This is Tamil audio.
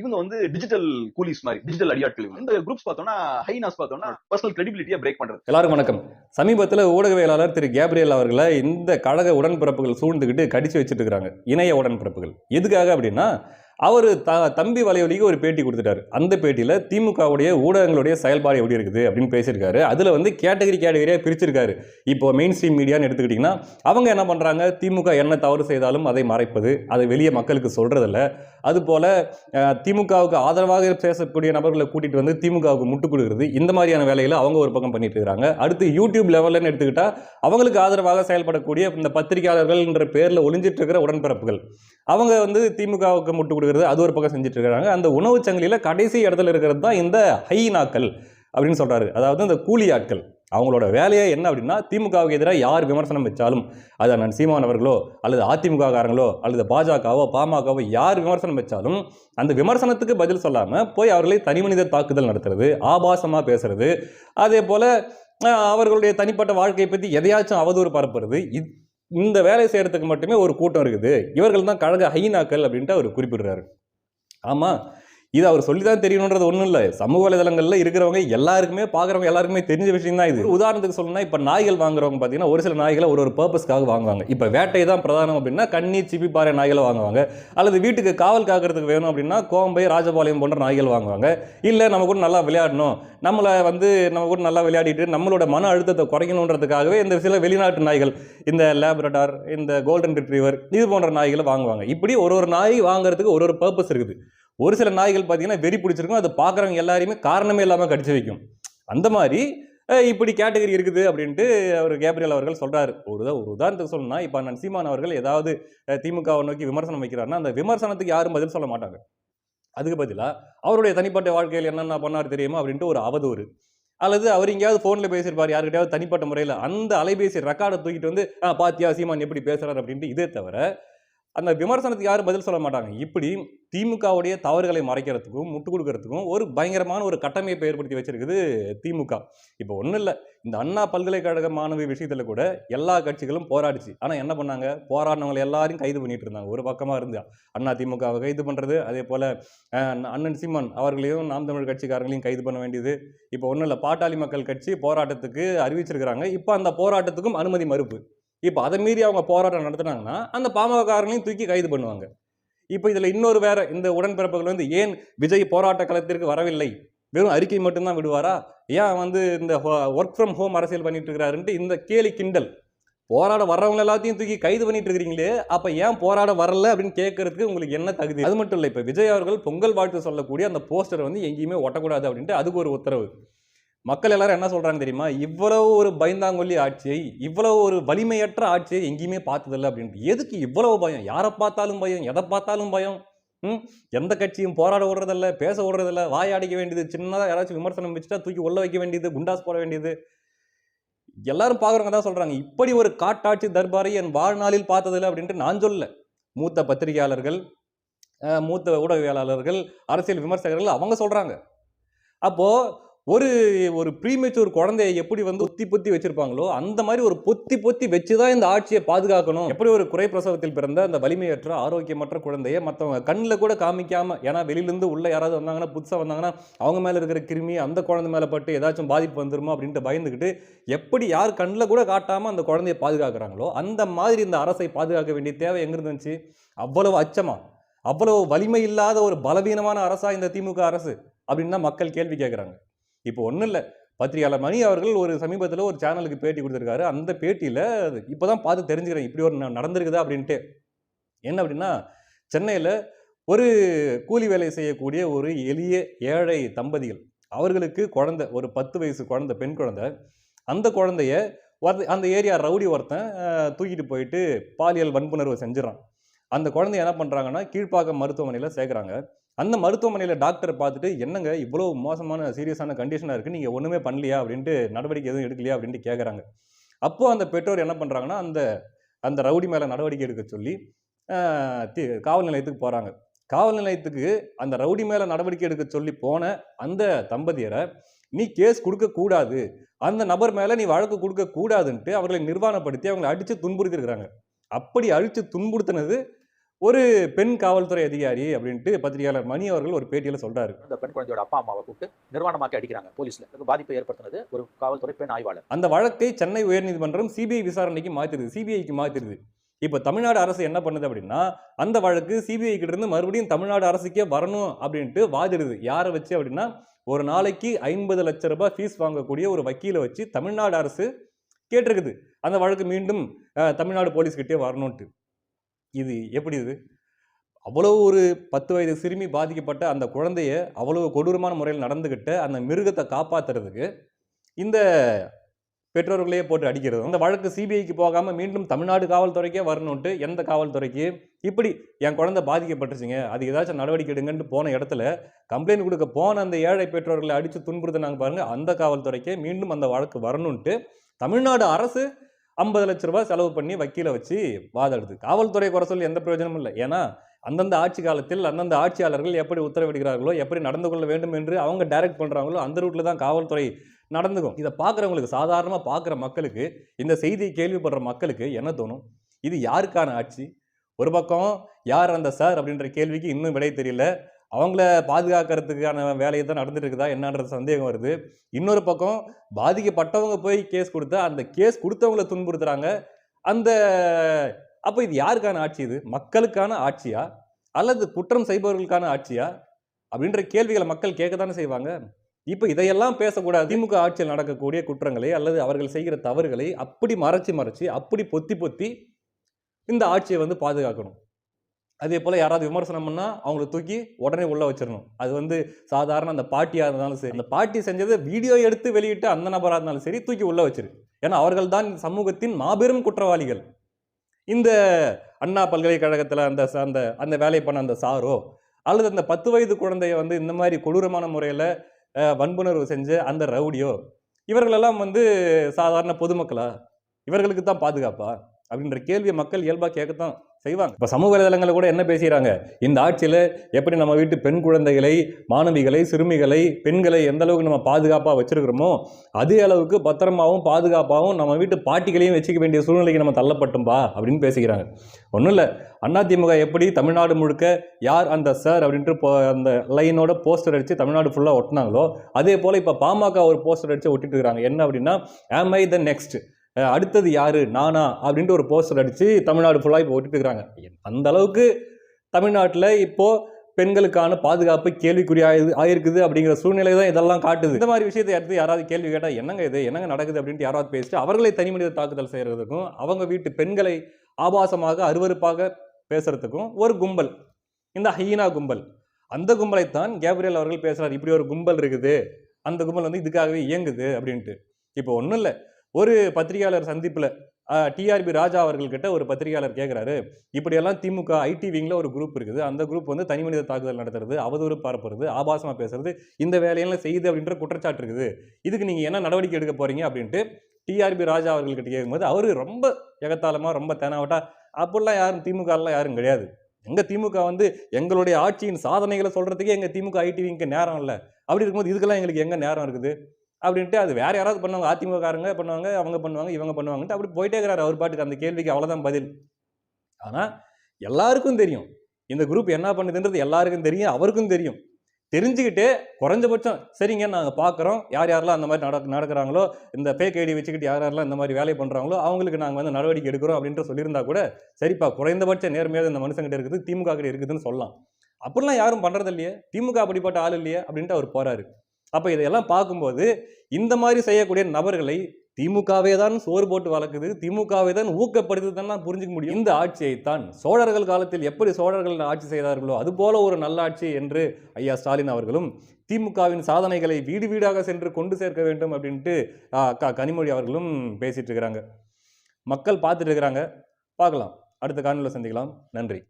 இவங்க வந்து டிஜிட்டல் கூலிஸ் மாதிரி டிஜிட்டல் அடியாட்கள் இவங்க. இந்த குரூப்ஸ் பார்த்தோம்னா ஹைனாஸ் பார்த்தோம்னா பர்சனல் கிரெடிபிலிட்டியை பிரேக் பண்றது. எல்லாருக்கும் வணக்கம். சமீபத்தில் ஊடகவியலாளர் திரு கேப்ரியல் அவர்களை இந்த கழக உடன்பிறப்புகள் சூழ்ந்துகிட்டு கடிச்சு வச்சுட்டு இருக்கிறாங்க இணைய உடன்பிறப்புகள். எதுக்காக அப்படின்னா அவர் த தம்பி வலையொலிக்கு ஒரு பேட்டி கொடுத்துட்டாரு. அந்த பேட்டியில் திமுகவுடைய ஊடகங்களுடைய செயல்பாடு எப்படி இருக்குது அப்படின்னு பேசியிருக்காரு. அதில் வந்து கேட்டகரி கேட்டகரியாக பிரிச்சிருக்காரு. இப்போ மெயின் ஸ்ட்ரீம் மீடியான்னு எடுத்துக்கிட்டிங்கன்னா அவங்க என்ன பண்ணுறாங்க திமுக என்ன தவறு செய்தாலும் அதை மறைப்பது அதை வெளியே மக்களுக்கு சொல்கிறதில்ல அதுபோல் திமுகவுக்கு ஆதரவாக பேசக்கூடிய நபர்களை கூட்டிகிட்டு வந்து திமுகவுக்கு முட்டு கொடுக்குறது இந்த மாதிரியான வேலையில் அவங்க ஒரு பக்கம் பண்ணிட்டு இருக்காங்க அடுத்து யூடியூப் லெவல்லன்னு எடுத்துக்கிட்டால் அவங்களுக்கு ஆதரவாக செயல்படக்கூடிய இந்த பத்திரிகையாளர்கள்ன்ற பேரில் ஒளிஞ்சிட்டு இருக்கிற உடன்பிறப்புகள். அவங்க வந்து திமுகவுக்கு முட்டு கொடுக்குறது அது ஒரு பக்கம் செஞ்சுட்டு இருக்காங்க அந்த உணவுச் சங்கிலியில் கடைசி இடத்துல இருக்கிறது தான் இந்த ஹைனாக்கள் அப்படின்னு சொல்கிறாரு அதாவது இந்த கூலி ஆட்கள் அவங்களோட வேலையே என்ன அப்படின்னா திமுகவுக்கு எதிராக யார் விமர்சனம் வச்சாலும் அது அண்ணன் சீமான் அவர்களோ அல்லது அதிமுக காரங்களோ அல்லது பாஜகவோ பாமகவோ யார் விமர்சனம் வச்சாலும் அந்த விமர்சனத்துக்கு பதில் சொல்லாமல் போய் அவர்களை தனிமனித தாக்குதல் நடத்துறது ஆபாசமாக பேசுறது. அதே போல் அவர்களுடைய தனிப்பட்ட வாழ்க்கையை பற்றி எதையாச்சும் அவதூறு பரப்புறது இந்த வேலை செய்கிறதுக்கு மட்டுமே ஒரு கூட்டம் இருக்குது. இவர்கள் தான் கழக ஹைனாக்கள் அப்படின்ட்டு அவர் குறிப்பிடுறாரு. ஆமாம் இது அவர் சொல்லி தான் தெரியணுன்றது ஒன்றும் இல்லை. சமூக வலைதளங்களில் இருக்கிறவங்க எல்லாருக்குமே பார்க்குறவங்க எல்லாருக்குமே தெரிஞ்ச விஷயம் தான் இது உதாரணத்துக்கு சொல்லணும்னா இப்போ நாய்கள் வாங்குறவங்க பார்த்தீங்கன்னா ஒரு சில நாய்களை ஒரு ஒரு பர்பஸ்க்காக வாங்குவாங்க. இப்போ வேட்டை தான் பிரதானம் அப்படின்னா கண்ணி சிப்பி பாறை நாய்களை வாங்குவாங்க. அல்லது வீட்டுக்கு காவல் காக்கிறதுக்கு வேணும் அப்படின்னா கோம்பை ராஜபாளையம் போன்ற நாய்கள் வாங்குவாங்க. இல்லை நம்ம கூட நல்லா விளையாடணும். நம்மளை வந்து நம்ம கூட நல்லா விளையாடிட்டு நம்மளோட மன அழுத்தத்தை குறைக்கணுன்றதுக்காகவே இந்த சில வெளிநாட்டு நாய்கள் இந்த லேப்ரடார் இந்த கோல்டன் ரிட்ரீவர் இது போன்ற நாய்களை வாங்குவாங்க. இப்படி ஒரு ஒரு நாய் வாங்குறதுக்கு ஒரு ஒரு பர்பஸ் இருக்குது. ஒரு சில நாய்கள் பார்த்தீங்கன்னா வெறி பிடிச்சிருக்கும். அதை பார்க்குறவங்க எல்லாரையுமே காரணமே இல்லாமல் கடிச்சு வைக்கும். அந்த மாதிரி இப்படி கேட்டகரி இருக்குது அப்படின்ட்டு அவர் கேப்ரியல் அவர்கள் சொல்கிறார் ஒரு ஒரு உதாரணத்துக்கு சொல்லணும்னா இப்போ நான் சீமான் அவர்கள் ஏதாவது திமுகவை நோக்கி விமர்சனம் வைக்கிறாருன்னா அந்த விமர்சனத்துக்கு யாரும் பதில் சொல்ல மாட்டாங்க. அதுக்கு பதிலாக அவருடைய தனிப்பட்ட வாழ்க்கையில் என்னென்ன பண்ணார் தெரியுமா? அப்படின்ட்டு ஒரு அவதூறு. அல்லது அவர் எங்கேயாவது ஃபோனில் பேசியிருப்பார் யாருக்கிட்டையாவது தனிப்பட்ட முறையில். அந்த அலைபேசி ரெக்கார்டை தூக்கிட்டு வந்து பாத்தியா சீமான் எப்படி பேசுகிறார் அப்படின்ட்டு இதே தவிர அந்த விமர்சனத்துக்கு யாரும் பதில் சொல்ல மாட்டாங்க. இப்படி திமுகவுடைய தவறுகளை மறைக்கிறதுக்கும் முட்டு கொடுக்கறதுக்கும் ஒரு பயங்கரமான ஒரு கட்டமைப்பை ஏற்படுத்தி வச்சிருக்குது திமுக. இப்போ ஒன்றும் இல்லை. இந்த அண்ணா பல்கலைக்கழக மாணவி விஷயத்தில் கூட எல்லா கட்சிகளும் போராடிச்சு. ஆனால் என்ன பண்ணாங்க? போராடினவங்களை எல்லாரையும் கைது பண்ணிட்டு இருந்தாங்க. ஒரு பக்கமாக இருந்து அண்ணா திமுகவை கைது பண்ணுறது அதே போல் அண்ணன் சிம்மன் அவர்களையும் நாம் தமிழ் கட்சிக்காரங்களையும் கைது பண்ண வேண்டியது. இப்போ ஒன்றும் இல்லை. பாட்டாளி மக்கள் கட்சி போராட்டத்துக்கு அறிவிச்சிருக்கிறாங்க. இப்போ அந்த போராட்டத்துக்கும் அனுமதி மறுப்பு. இப்போ அதை மீறி அவங்க போராட்டம் நடத்தினாங்கன்னா அந்த பாமகக்காரங்களையும் தூக்கி கைது பண்ணுவாங்க. இப்போ இதில் இன்னொரு வேற இந்த உடன்பிறப்புகள் வந்து ஏன் விஜய் போராட்ட களத்திற்கு வரவில்லை? வெறும் அறிக்கை மட்டும்தான் விடுவாரா? ஏன் வந்து இந்த ஒர்க் ஃப்ரம் ஹோம் அரசியல் பண்ணிட்டு இருக்கிறாருன்ட்டு இந்த கேலி கிண்டல். போராட வர்றவங்க எல்லாத்தையும் தூக்கி கைது பண்ணிட்டு இருக்கிறீங்களே அப்போ ஏன் போராட வரல அப்படின்னு கேட்கறதுக்கு உங்களுக்கு என்ன தகுதி? அது மட்டும் இல்லை இப்போ விஜய் அவர்கள் பொங்கல் வாழ்த்து சொல்லக்கூடிய அந்த போஸ்டர் வந்து எங்கேயுமே ஒட்டக்கூடாது அப்படின்ட்டு அதுக்கு ஒரு உத்தரவு. மக்கள் எல்லாரும் என்ன சொல்கிறாங்க தெரியுமா? இவ்வளவு ஒரு பயந்தாங்கொல்லி ஆட்சியை இவ்வளவு ஒரு வலிமையற்ற ஆட்சியை எங்கேயுமே பார்த்ததில்லை அப்படின்ட்டு. எதுக்கு இவ்வளவு பயம்? யாரை பார்த்தாலும் பயம்? எதை பார்த்தாலும் பயம்? ம்? எந்த கட்சியும் போராட விடுறதில்ல பேச விடுறதில்ல வாயாடிக்க வேண்டியது சின்னதாக யாராச்சும் விமர்சனம் வச்சுட்டா தூக்கி உள்ள வைக்க வேண்டியது குண்டாஸ் போட வேண்டியது. எல்லாரும் பார்க்குறவங்க தான் சொல்கிறாங்க இப்படி ஒரு காட்டாட்சி தர்பாரை என் வாழ்நாளில் பார்த்ததில்லை அப்படின்ட்டு நான் சொல்லல. மூத்த பத்திரிகையாளர்கள் மூத்த ஊடகவியலாளர்கள் அரசியல் விமர்சகர்கள் அவங்க சொல்கிறாங்க அப்போது ஒரு ஒரு ப்ரீமெச்சூர் குழந்தைய எப்படி வந்து பொத்தி பொத்தி வச்சிருப்பாங்களோ அந்த மாதிரி ஒரு பொத்தி பொத்தி வச்சு தான் இந்த ஆட்சியை பாதுகாக்கணும். எப்படி ஒரு குறை பிரசவத்தில் பிறந்த அந்த வலிமையற்ற ஆரோக்கியமற்ற குழந்தைய மற்றவங்க கண்ணில் கூட காமிக்காம ஏன்னா வெளியிலேருந்து உள்ள யாராவது வந்தாங்கன்னா புதுசாக வந்தாங்கன்னா அவங்க மேலே இருக்கிற கிருமி அந்த குழந்தை மேலே பட்டு ஏதாச்சும் பாதிப்பு வந்துருமோ அப்படின்ட்டு பயந்துக்கிட்டு எப்படி யார் கண்ணில் கூட காட்டாமல் அந்த குழந்தைய பாதுகாக்கிறாங்களோ அந்த மாதிரி இந்த அரசை பாதுகாக்க வேண்டிய தேவை எங்கே இருந்துச்சு அவ்வளவு அச்சமா. அவ்வளவு வலிமை இல்லாத ஒரு பலவீனமான அரசா இந்த திமுக அரசு? அப்படின்னு தான் மக்கள் கேள்வி கேட்குறாங்க இப்போ ஒன்றும் இல்லை. பத்திரிகையாளர் மணி அவர்கள் ஒரு சமீபத்தில் ஒரு சேனலுக்கு பேட்டி கொடுத்துருக்காரு. அந்த பேட்டியில் இப்போ தான் பார்த்து தெரிஞ்சுக்கிறேன். இப்படி ஒரு நடந்திருக்குதா அப்படின்ட்டு. என்ன அப்படின்னா சென்னையில் ஒரு கூலி வேலை செய்யக்கூடிய ஒரு எளிய ஏழை தம்பதிகள் அவர்களுக்கு குழந்தை ஒரு பத்து வயசு குழந்தை பெண் குழந்தை. அந்த குழந்தைய ஒருத்த- அந்த ஏரியா ரவுடி ஒருத்தன் தூக்கிட்டு போயிட்டு பாலியல் வன்புணர்வு செஞ்சிடறான். அந்த குழந்தைய என்ன பண்ணுறாங்கன்னா கீழ்ப்பாக்கம் மருத்துவமனையில் சேர்க்குறாங்க. அந்த மருத்துவமனையில் டாக்டர் பார்த்துட்டு என்னங்க இவ்வளோ மோசமான சீரியஸான கண்டிஷனாக இருக்குது நீங்கள் ஒன்றுமே பண்ணலையா? அப்படின்ட்டு நடவடிக்கை எதுவும் எடுக்கலையா அப்படின்ட்டு கேட்குறாங்க அப்போது அந்த பெற்றோர் என்ன பண்ணுறாங்கன்னா அந்த அந்த ரவுடி மேலே நடவடிக்கை எடுக்க சொல்லி காவல் நிலையத்துக்கு போகிறாங்க காவல் நிலையத்துக்கு அந்த ரவுடி மேலே நடவடிக்கை எடுக்க சொல்லி போன அந்த தம்பதியரை நீ கேஸ் கொடுக்கக்கூடாது அந்த நபர் மேலே நீ வழக்கு கொடுக்க கூடாதுன்ட்டு அவர்களை நிர்வாணப்படுத்தி அவங்களை அடித்து துன்புறுத்திருக்கிறாங்க. அப்படி அழித்து துன்புறுத்தினது ஒரு பெண் காவல்துறை அதிகாரி அப்படின்ட்டு பத்திரிகையாளர் மணி அவர்கள் ஒரு பேட்டியில சொல்றாரு. அந்த பெண் குழந்தையோட அப்பா அம்மாவை கூப்பிட்டு நிர்வாணமாக்கி அடிக்கிறாங்க போலீஸ்ல. பாதிப்பை ஏற்படுத்தினது ஒரு காவல்துறை பெண் ஆய்வாளர். அந்த வழக்கை சென்னை உயர்நீதிமன்றம் சிபிஐ விசாரணைக்கு மாத்திருது சிபிஐக்கு மாத்திருது. இப்போ தமிழ்நாடு அரசு என்ன பண்ணுது அப்படின்னா அந்த வழக்கு சிபிஐ கிட்ட இருந்து மறுபடியும் தமிழ்நாடு அரசுக்கே வரணும் அப்படின்ட்டு வாதிடுது. யாரை வச்சு அப்படின்னா ஒரு நாளைக்கு ஐம்பது லட்ச ரூபாய் ஃபீஸ் வாங்கக்கூடிய ஒரு வக்கீலை வச்சு தமிழ்நாடு அரசு கேட்டிருக்குது. அந்த வழக்கு மீண்டும் தமிழ்நாடு போலீஸ்கிட்டே வரணும்ட்டு. இது எப்படி இது? அவ்வளோ ஒரு பத்து வயது சிறுமி பாதிக்கப்பட்ட அந்த குழந்தைய அவ்வளோ கொடூரமான முறையில் நடந்துக்கிட்ட அந்த மிருகத்தை காப்பாற்றுறதுக்கு இந்த பெற்றோர்களையே போட்டு அடிக்கிறது. அந்த வழக்கு சிபிஐக்கு போகாமல் மீண்டும் தமிழ்நாடு காவல்துறைக்கே வரணுன்ட்டு எந்த காவல்துறைக்கு? இப்படி என் குழந்தை பாதிக்கப்பட்டுருச்சுங்க. அது ஏதாச்சும் நடவடிக்கை எடுங்கன்ட்டு போன இடத்துல கம்ப்ளைண்ட் கொடுக்க போன அந்த ஏழை பெற்றோர்களை அடித்து துன்புறுத்தினாங்க பாருங்கள் அந்த காவல்துறைக்கே மீண்டும் அந்த வழக்கு வரணுன்ட்டு தமிழ்நாடு அரசு ஐம்பது லட்ச ரூபாய் செலவு பண்ணி வக்கீலை வச்சு வாதாடுது காவல்துறை குறை சொல்லி எந்த பிரயோஜனமும் இல்லை. ஏன்னா அந்தந்த ஆட்சி காலத்தில் அந்தந்த ஆட்சியாளர்கள் எப்படி உத்தரவிடுகிறார்களோ எப்படி நடந்து கொள்ள வேண்டும் என்று அவங்க டைரக்ட் பண்ணுறாங்களோ அந்த ரூட்டில் தான் காவல்துறை நடந்துக்கும். இதை பார்க்குறவங்களுக்கு சாதாரணமாக பார்க்குற மக்களுக்கு இந்த செய்தியை கேள்விப்படுற மக்களுக்கு என்ன தோணும்? இது யாருக்கான ஆட்சி? ஒரு பக்கம் யார் அந்த சார் அப்படின்ற கேள்விக்கு இன்னும் விடை தெரியல. அவங்கள பாதுகாக்கிறதுக்கான வேலையை தான் நடந்துட்டு இருக்குதா என்னன்றது சந்தேகம் வருது. இன்னொரு பக்கம் பாதிக்கப்பட்டவங்க போய் கேஸ் கொடுத்தா அந்த கேஸ் கொடுத்தவங்கள துன்புறுத்துறாங்க. அந்த அப்போ இது யாருக்கான ஆட்சி இது? மக்களுக்கான ஆட்சியா? அல்லது குற்றம் செய்பவர்களுக்கான ஆட்சியா? அப்படின்ற கேள்விகளை மக்கள் கேட்க தானே செய்வாங்க. இப்போ இதையெல்லாம் பேசக்கூடாது. திமுக ஆட்சியில் நடக்கக்கூடிய குற்றங்களை அல்லது அவர்கள் செய்கிற தவறுகளை அப்படி மறைச்சி மறைச்சி அப்படி பொத்தி பொத்தி இந்த ஆட்சியை வந்து பாதுகாக்கணும். அதே போல் யாராவது விமர்சனம் பண்ணால் அவங்கள தூக்கி உடனே உள்ளே வச்சிடணும். அது வந்து சாதாரண அந்த பாட்டியாக இருந்தாலும் சரி. அந்த பாட்டி செஞ்சதை வீடியோ எடுத்து வெளியிட்டு அந்த நபராக இருந்தாலும் சரி தூக்கி உள்ள வச்சிரு. ஏன்னா அவர்கள் தான் சமூகத்தின் மாபெரும் குற்றவாளிகள். இந்த அண்ணா பல்கலைக்கழகத்தில் அந்த அந்த அந்த வேலை பண்ண அந்த சாரோ அல்லது அந்த பத்து வயது குழந்தைய வந்து இந்த மாதிரி கொடூரமான முறையில் வன்புணர்வு செஞ்ச அந்த ரவுடியோ இவர்களெல்லாம் வந்து சாதாரண பொதுமக்களா? இவர்களுக்கு தான் பாதுகாப்பா? அப்படின்ற கேள்வியை மக்கள் இயல்பாக கேட்கத்தான் செய்வாங்க. இப்போ சமூக வலைதளங்களில் கூட என்ன பேசுகிறாங்க இந்த ஆட்சியில் எப்படி நம்ம வீட்டு பெண் குழந்தைகளை மாணவிகளை சிறுமிகளை பெண்களை எந்த அளவுக்கு நம்ம பாதுகாப்பாக வச்சுருக்கிறோமோ அதே அளவுக்கு பத்திரமாவும் பாதுகாப்பாகவும் நம்ம வீட்டு பாட்டிகளையும் வச்சுக்க வேண்டிய சூழ்நிலைக்கு நம்ம தள்ளப்பட்டோம்பா அப்படின்னு பேசுகிறாங்க ஒன்றும் இல்லை. அதிமுக எப்படி தமிழ்நாடு முழுக்க யார் அந்த சார் அப்படின்ட்டு போ அந்த லைனோட போஸ்டர் அடித்து தமிழ்நாடு ஃபுல்லாக ஒட்டினாங்களோ அதே போல் இப்போ பாமக ஒரு போஸ்டர் அடித்து ஒட்டிட்டு இருக்கிறாங்க. என்ன அப்படின்னா ஆம் ஐ த நெக்ஸ்ட் அடுத்தது யாரு? நானா? அப்படின்ட்டு ஒரு போஸ்டர் அடித்து தமிழ்நாடு ஃபுல்லாக இப்போ ஒட்டிட்டு இருக்கிறாங்க அந்த அளவுக்கு தமிழ்நாட்டில் இப்போது பெண்களுக்கான பாதுகாப்பு கேள்விக்குறியாயது ஆயிருக்குது அப்படிங்கிற சூழ்நிலை தான் இதெல்லாம் காட்டுது. இந்த மாதிரி விஷயத்தை அடுத்து யாராவது கேள்வி கேட்டால் என்னங்க இது? என்னங்க நடக்குது? அப்படின்ட்டு யாராவது பேசிட்டு அவர்களை தனிமனித தாக்குதல் செய்கிறதுக்கும் அவங்க வீட்டு பெண்களை ஆபாசமாக அருவருப்பாக பேசுகிறதுக்கும் ஒரு கும்பல். இந்த ஹையினா கும்பல். அந்த கும்பலைத்தான் கேப்ரியல் அவர்கள் பேசுகிறார் இப்படி ஒரு கும்பல் இருக்குது. அந்த கும்பல் வந்து இதுக்காகவே இயங்குது அப்படின்ட்டு. இப்போ ஒன்றும் இல்லை. ஒரு பத்திரிகையாளர் சந்திப்பில் டிஆர்பி ராஜா அவர்கள்கிட்ட ஒரு பத்திரிகையாளர் கேட்குறாரு இப்படியெல்லாம் திமுக ஐடி விங்கில் ஒரு குரூப் இருக்குது. அந்த குரூப் வந்து தனி மனித தாக்குதல் நடத்துறது அவதூறு பரப்புறது ஆபாசமாக பேசுறது இந்த வேலையெல்லாம் செய்யுது அப்படின்ற குற்றச்சாட்டு இருக்குது. இதுக்கு நீங்கள் என்ன நடவடிக்கை எடுக்க போகிறீங்க அப்படின்ட்டு டிஆர்பி ராஜா அவர்கள்கிட்ட கேட்கும்போது அவர் ரொம்ப எகத்தாளமாக ரொம்ப தேனாவட்டா அப்படிலாம் யாரும் திமுகலாம் யாரும் கிடையாது. எங்கள் திமுக வந்து எங்களுடைய ஆட்சியின் சாதனைகளை சொல்கிறதுக்கே எங்கள் திமுக ஐடி விங்க்கு நேரம் இல்லை. அப்படி இருக்கும்போது இதுக்கெல்லாம் எங்களுக்கு எங்கே நேரம் இருக்குது? அப்படின்ட்டு அது வேறு யாராவது பண்ணுவாங்க. அதிமுககாரங்க பண்ணுவாங்க அவங்க பண்ணுவாங்க இவங்க பண்ணுவாங்கன்ட்டு அப்படி போயிட்டே இருக்கிறார் அவர் பாட்டுக்கு. அந்த கேள்விக்கு அவ்வளோதான் பதில். ஆனால் எல்லாருக்கும் தெரியும். இந்த குரூப் என்ன பண்ணுதுன்றது எல்லாருக்கும் தெரியும் அவருக்கும் தெரியும். தெரிஞ்சுக்கிட்டு குறைஞ்சபட்சம் சரிங்க நாங்கள் பார்க்குறோம் யார் யாரெல்லாம் அந்த மாதிரி நடக்க நடக்கிறாங்களோ இந்த ஃபேக் ஐடி வச்சுக்கிட்டு யார் யாரெல்லாம் இந்த மாதிரி வேலை பண்ணுறாங்களோ அவங்களுக்கு நாங்கள் வந்து நடவடிக்கை எடுக்கிறோம் அப்படின்ட்டு சொல்லியிருந்தா கூட சரிப்பா குறைந்தபட்ச நேர்மையாக இந்த மனுஷங்கிட்ட இருக்குது திமுக கிட்ட இருக்குதுன்னு சொல்லலாம். அப்படிலாம் யாரும் பண்ணுறது இல்லையே திமுக அப்படிப்பட்ட ஆள் இல்லையே அப்படின்ட்டு அவர் போகிறாரு அப்போ இதையெல்லாம் பார்க்கும்போது இந்த மாதிரி செய்யக்கூடிய நபர்களை திமுகவே தான் சோறு போட்டு வளர்க்குது திமுகவை தான் ஊக்கப்படுத்துதுன்னு புரிஞ்சுக்க முடியும். இந்த ஆட்சியை தான் சோழர்கள் காலத்தில் எப்படி சோழர்கள் ஆட்சி செய்தார்களோ அது போல ஒரு நல்லாட்சி என்று ஐயா ஸ்டாலின் அவர்களும் திமுகவின் சாதனைகளை வீடு வீடாக சென்று கொண்டு சேர்க்க வேண்டும் அப்படின்ட்டு அக்கா கனிமொழி அவர்களும் பேசிட்டு இருக்கிறாங்க. மக்கள் பார்த்துட்டு இருக்கிறாங்க. பார்க்கலாம். அடுத்த காணொலியில் சந்திக்கலாம். நன்றி.